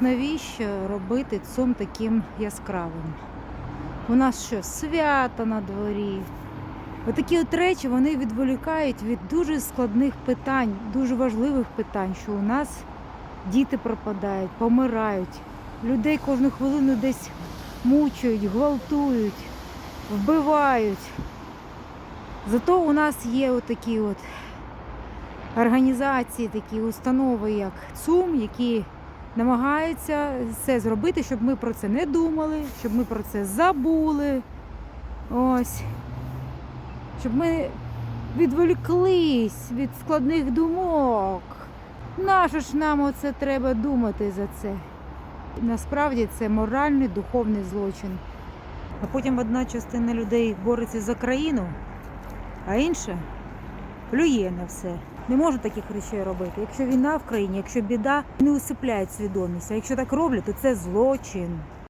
Навіщо робити цум таким яскравим? У нас що, свято на дворі? Отакі от речі вони відволікають від дуже складних питань, дуже важливих питань, що у нас діти пропадають, помирають, людей кожну хвилину десь мучають, гвалтують, вбивають. Зато у нас є отакі от організації, такі установи, як ЦУМ, які намагаються все зробити, щоб ми про це не думали, щоб ми про це забули. Ось. Щоб ми відволіклись від складних думок. Нащо ж нам оце треба думати за це? Насправді це моральний духовний злочин. А потім одна частина людей бореться за країну, а інша плює на все. Не можу таких речей робити. Якщо війна в країні, якщо біда, не усипляють свідомість. А якщо так роблять, то це злочин.